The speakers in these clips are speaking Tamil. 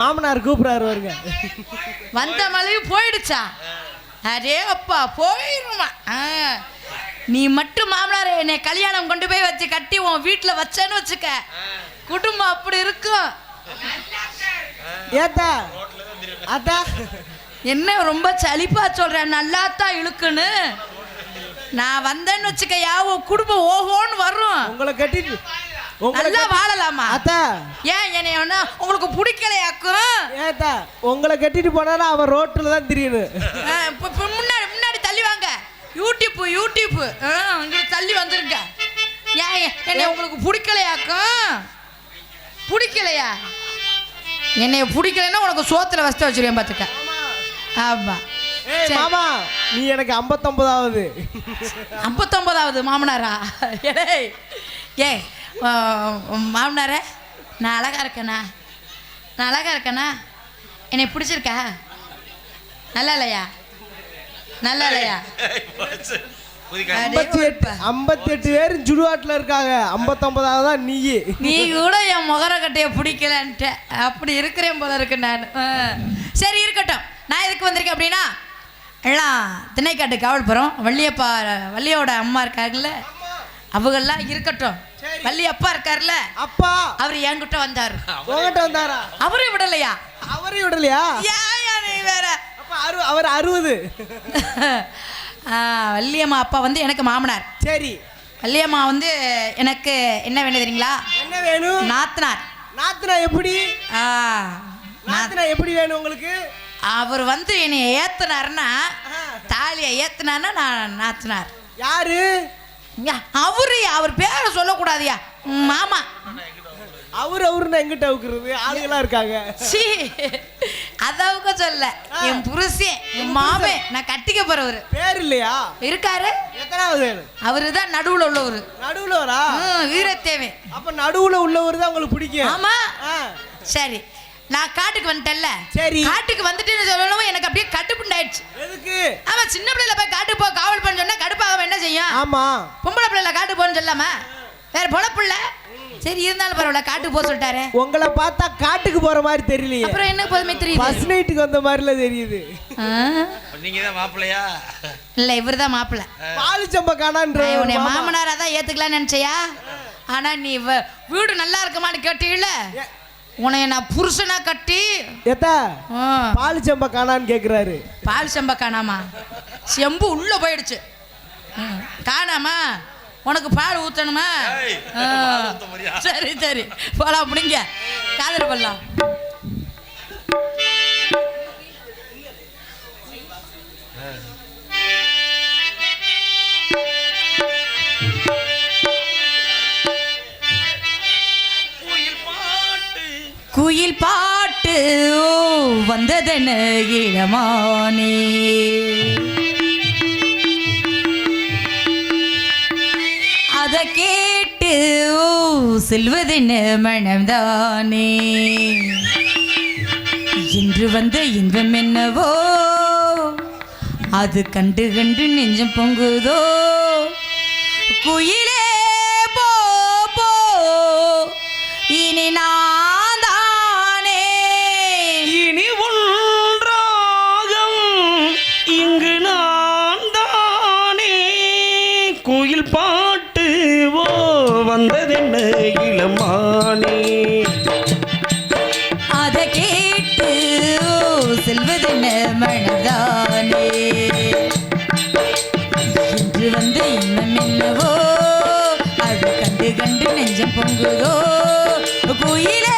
மாமனார் கூப்பிடாரு வருங்க வந்த மழையும் போயிடுச்சா? அரே அப்பா போயிருமா. நீ மட்டும் மாமனார் என்னை கல்யாணம் கொண்டு போய் வச்சு கட்டி உன் வீட்டில் வச்சேன்னு வச்சுக்க. குடும்பம் அப்படி இருக்கும். ஏத்தா அத்தா என்ன ரொம்ப சலிப்பா சொல்றேன் நல்லா தான் இழுக்குன்னு. நான் வந்தேன்னு வச்சுக்கயா உன் குடும்பம் ஓஹோன்னு வரும். உங்களை கட்டிட்டு நல்லா வாழலாமா? அத்தா. ஏன் என்னை ஒண்ணு உங்களுக்கு பிடிக்கலையாக்கும்? ஏத்தா உங்களை கட்டிட்டு போனா அவன் ரோட்டில் தான் திரியணும் ஆ, இப்ப முன்னாடி முன்னாடி தள்ளி வாங்க. யூடியூப் யூடியூப் இங்கிட்டு தள்ளி வந்துருங்க. ஏன் என்னை உங்களுக்கு பிடிக்கலையாக்கும்? பிடிக்கலையா? என்னைய பிடிக்கலைன்னா உனக்கு சோத்துல வசத்த வச்சிருவேன் பார்த்துக்க ஆமா. மாமா நீ எனக்கு ஐம்பத்தொன்பதாவது. ஐம்பத்தொம்பதாவது மாமனாரா? ஏய் ஏ மாமனாரே நான் அழகா இருக்கேனா? நான் அழகா இருக்கேனா? என்னை பிடிச்சிருக்கா? நல்லா இல்லையா? நல்லா இல்லையா? அடே ஐம்பத்தி எட்டு ஒருப்பா. ஐம்பத்தி எட்டு பேர் ஜுடுவாட்டில் இருக்காங்க. ஐம்பத்தொன்பதாவது தான் நீ நீ கூட என் முகரக்கட்டைய பிடிக்கலன்ட்ட. அப்படி இருக்கிறேன் போல இருக்கு நான். சரி இருக்கட்டும். நான் எதுக்கு வந்திருக்கேன் அப்படின்னா எல்லாம் திணைக்காட்டு காவல் போகிறோம் வள்ளியப்பா வள்ளியோட அம்மா இருக்காங்கல்ல. அவங்கெல்லாம் இருக்கட்டும். வள்ளி அப்பா இருக்கார்ல அப்பா. அவர் என்கிட்ட வந்தார். உங்ககிட்ட வந்தாரா? அவரே விடலையா? அவரையும் விடலையா? நீ வேற? அவர் அறுபது. வள்ளியம்மா அப்பா வந்து எனக்கு மாமனார். சரி. வள்ளியம்மா வந்து எனக்கு என்ன வேணும் தெரியுங்களா? என்ன வேணும்? நாத்தனார். நாத்தனா எப்படி? ஆ நாத்தனா எப்படி வேணும் உங்களுக்கு? அவர் வந்து என்னை ஏத்துனாருன்னா தாலியை ஏத்துனாருன்னா நான் நாத்தினார். யாரு? அவரு அவர் பேரை சொல்லக்கூடாதுயா. மாமா. அவர் அவருன்னு எங்கிட்ட அவுக்குறது? ஆளுங்கெல்லாம் இருக்காங்க. சி அதவுக்க சொல்ல. என் புருஷன் என் மாமன் நான் கட்டிக்க போறவரு. பேர் இல்லையா? இருக்காரு? எத்தனாவது அவரு தான் நடுவுல உள்ளவரு. நடுவுல வரா ம், வீரத்தேவன் அப்ப நடுவுல உள்ளவர் தான் உங்களுக்கு பிடிக்கும். ஆமா. சரி நான் காட்டுக்கு வந்துட்டேன்ல. சரி. காட்டுக்கு வந்துட்டேன்னு சொல்லணும் எனக்கு அப்படியே கட்டுப்புண்டாயிடுச்சு எதுக்கு? ஆமா சின்ன பிள்ளைல போய் காட்டுக்கு போ காவல் பண்ண சொன்னா கடுப்பாக என்ன செய்யும்? ஆமா. பொம்பளை பிள்ளைல காட்டு போன்னு சொல்லாமா? வேற பொழப்புள்ள சரி இருந்தாலும் பரவாயில்ல காட்டுக்கு போக சொல்லிட்டாரு. உங்களை பார்த்தா காட்டுக்கு போற மாதிரி தெரியலையே. அப்புறம் என்ன போதுமே தெரியுது? பஸ் நைட்டுக்கு வந்த மாதிரில தெரியுது? நீங்க தான் மாப்பிள்ளையா? இல்ல இவர்தான் மாப்பிள்ள. பாலு சம்ப காணான்ற உன்னை மாமனாரா தான் ஏத்துக்கலாம்னு நினைச்சையா? ஆனா நீ வீடு நல்லா இருக்குமான்னு கேட்டீல்ல? உன்னைய நான் புருஷனா கட்டி எத்தா? ஆ, பாலு சம்ப காணான்னு கேக்குறாரு. பால் செம்ப காணாமா? செம்பு உள்ள போயிடுச்சு. காணாமா? உனக்கு பால் போறியா? சரி சரி. போலாம் அப்படிங்க காதல் பண்ணலாம் ஓ வந்ததென இளமானே. அத கேட்டு ஓ செல்வதென மனம்தானே. இன்று வந்த இன்பம் என்னவோ? அது கண்டு கண்டு நெஞ்சம் பொங்குதோ? குயிலே போ போ. இனி நான் வந்ததென்ன இளமானே? அத கேட்டு செல்வதென்ன மனதானே? இன்று வந்து இன்னும் என்னவோ? அது கண்டு கண்டு நெஞ்சம் பொங்குதோ? குயிலே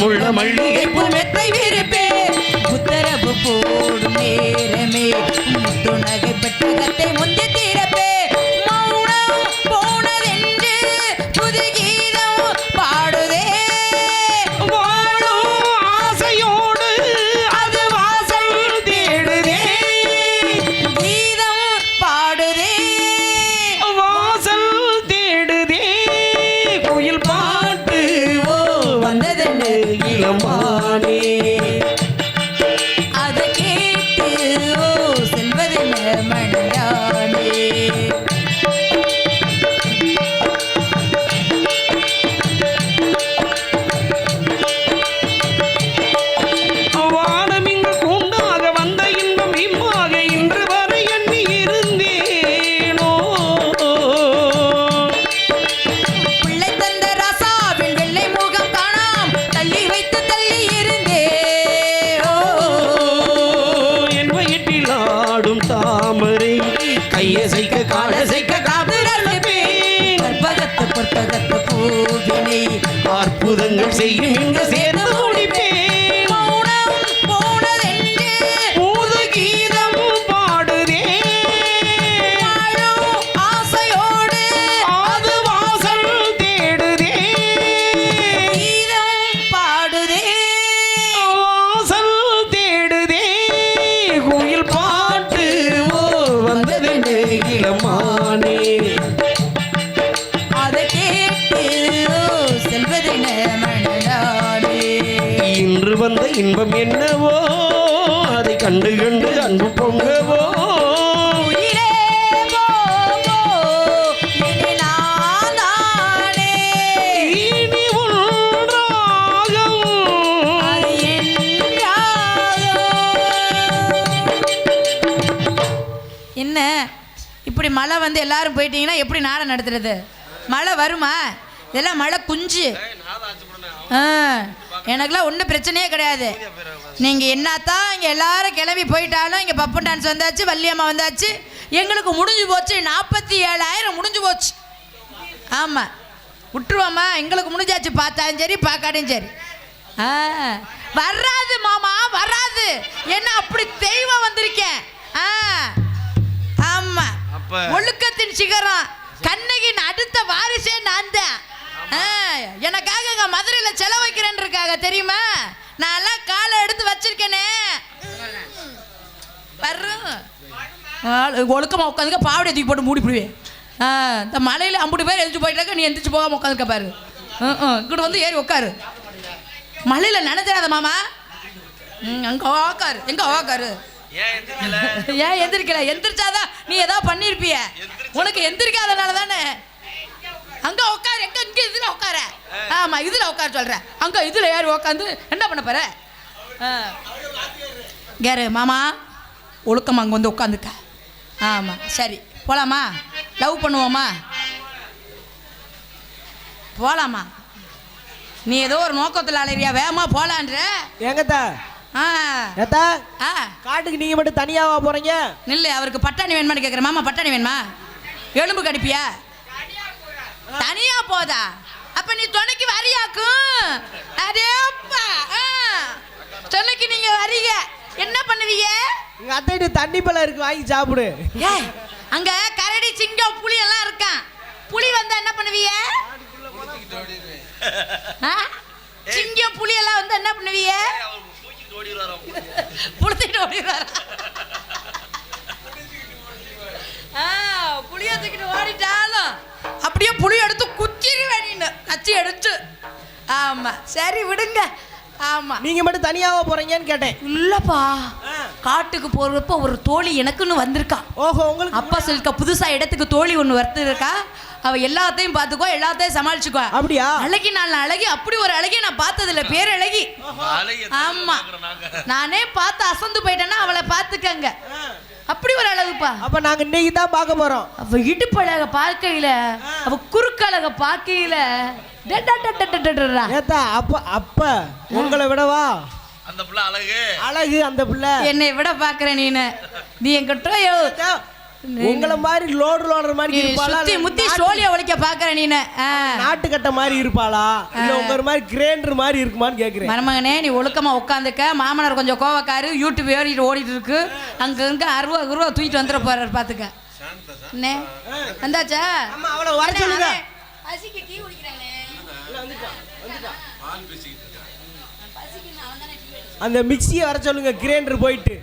மனமுள்ள மல்லிகைப்பூ மெத்தை விருப்பே. புத்தரவு போடும் நேரமே. முத்துணகை பெட்டகத்தை முந்தி கையை செய்க காலை செய்க காதலே கற்பகத்து அற்புதங்கள் செய்யும் இங்கு சேரும் இன்று வந்த இன்பம் என்னவோ அதை கண்டு கண்டு அன்பு பொங்கவோ. என்ன? இப்படி மழை வந்து எல்லாரும் போயிட்டீங்கன்னா எப்படி நாடகம் நடத்துறது? மழை வருமா? இதெல்லாம் மழை குஞ்சு. ஆ. எனக்கெல்லாம் ஒன்றும் பிரச்சனையே கிடையாது. நீங்கள் என்னத்தான் இங்கே எல்லாரும் கிளம்பி போயிட்டாலும் இங்கே பப்பு டான்ஸ் வந்தாச்சு வள்ளியம்மா வந்தாச்சு. எங்களுக்கு முடிஞ்சு போச்சு நாற்பத்தி ஏழாயிரம் முடிஞ்சு போச்சு. ஆமாம் விட்டுருவோம்மா எங்களுக்கு முடிஞ்சாச்சு பார்த்தாலும் சரி பார்க்காட்டியும் சரி. ஆ. வராது மாமா வராது என்ன அப்படி தெய்வம் வந்திருக்கேன். ஆ. ஆமாம் ஒழுக்கத்தின் சிகரம். கண்ணகின் அடுத்த வாரிசே நான் தான். எனக்காக எங்க மதுரையில் செலவைக்கிறேன்னு இருக்காங்க தெரியுமா? நான் எல்லாம் காலை எடுத்து வச்சிருக்கேனே. ஒழுக்கமா உட்காந்துக்க பாவடை தூக்கி போட்டு மூடி போடுவேன். இந்த மலையில் அம்புட்டு பேர் எந்திரிச்சு போயிட்டாக்க நீ எந்திரிச்சு போகாம உட்காந்துக்க பாரு. இங்கிட்ட வந்து ஏறி உட்காரு மலையில் நினைச்சிடாத மாமா. அங்கே உக்காரு. எங்கே உக்காரு. ஏன் எந்திரிக்கல? எந்திரிச்சாதான் நீ ஏதாவது பண்ணியிருப்பிய உனக்கு எந்திரிக்காதனால தானே அங்க உட்காரு எங்க இங்க இதுல உட்கார ஆமா இதுல உட்கார சொல்றேன் அங்க இதுல ஏறி உட்காந்து என்ன பண்ண போற? கேரு மாமா ஒழுக்கமா அங்க வந்து உட்காந்துக்க ஆமா சரி போலாமா? லவ் பண்ணுவோமா? போலாமா? நீ ஏதோ ஒரு நோக்கத்தில் அலைறியா வேகமா போலான்ற. ஏங்கத்தா ஆ. ஏத்தா ஆ. காட்டுக்கு நீங்க மட்டும் தனியாவா போறீங்க? நில்லு அவருக்கு பட்டாணி வேணுமான்னு கேட்குறேன் மாமா பட்டாணி வேணுமா? எலும்பு கடிப்பியா? தனியா போதா? அப்ப நீ துணைக்கு வரியாக்கும். அதேப்பா ஆ. துணைக்கு நீங்க வரீங்க என்ன பண்ணுவீங்க? எங்க அத்தைட்டு தண்ணி பழம் இருக்கு வாங்கி சாப்பிடு. ஏய் அங்க கரடி சிங்கம் புலி எல்லாம் இருக்கான் புலி வந்தா என்ன பண்ணுவீங்க? சிங்கம் புலி எல்லாம் வந்து என்ன பண்ணுவீங்க? புளுத்திட்டு ஓடிடுவாரா கச்சி எடுத்து. ஆமா. சரி விடுங்க. ஆமா. நீங்க மட்டும் தனியாவா போறீங்கன்னு கேட்டேன். இல்லப்பா. காட்டுக்கு போறப்ப ஒரு தோழி எனக்குன்னு வந்திருக்கா. ஓஹோ உங்களுக்கு அப்பா சொல்லிருக்கா புதுசா இடத்துக்கு தோழி ஒன்று வருது இருக்கா அவ எல்லாத்தையும் பார்த்துக்கோ எல்லாத்தையும் சமாளிச்சுக்கோ. அப்படியா? அழகி நான் அழகி அப்படி ஒரு அழகிய நான் பார்த்தது இல்ல பேர் அழகி. ஆமா. நானே பார்த்து அசந்து போயிட்டேன்னா அவளை பார்த்துக்கங்க. அப்படி ஒரு அழகுப்பா அப்ப நாங்க இன்னைக்கு தான் பார்க்க போறோம். அவ இடுப்பழக பார்க்கையில அவ குறுக்கழக பார்க்கையில ஏத்தா அப்ப அப்ப உங்களை விடவா? அந்த பிள்ளை அழகு. அழகு அந்த பிள்ளை. என்னை விட பாக்குற நீனு. நீ என்கிட்ட உங்கள மாதிரி லோடு லோடுற மாதிரி நீ இருப்பாளா? சுத்தி முத்தி சோழிய ஒழிக்க பாக்குற ஆ. நாட்டுக்கட்ட மாதிரி இருப்பாளா? இல்ல உங்க மாதிரி கிரேண்டர் மாதிரி இருக்குமான்னு கேக்குறேன். மருமகனே நீ ஒழுக்கமா உட்காந்துக்க. மாமனார் கொஞ்சம் கோவக்காரு. யூடியூப் ஏறிட்டு ஓடிட்டு இருக்கு. அங்க இங்க அருவா குருவா தூக்கிட்டு வந்துட போறாரு பாத்துக்க. அண்ணே வந்தாச்சா? அவளை வர சொல்லுங்க. அவன் பசிக்கு டீ குடிக்கிறானே அந்த மிக்ஸியை வர சொல்லுங்க கிரைண்டர் போயிட்டு.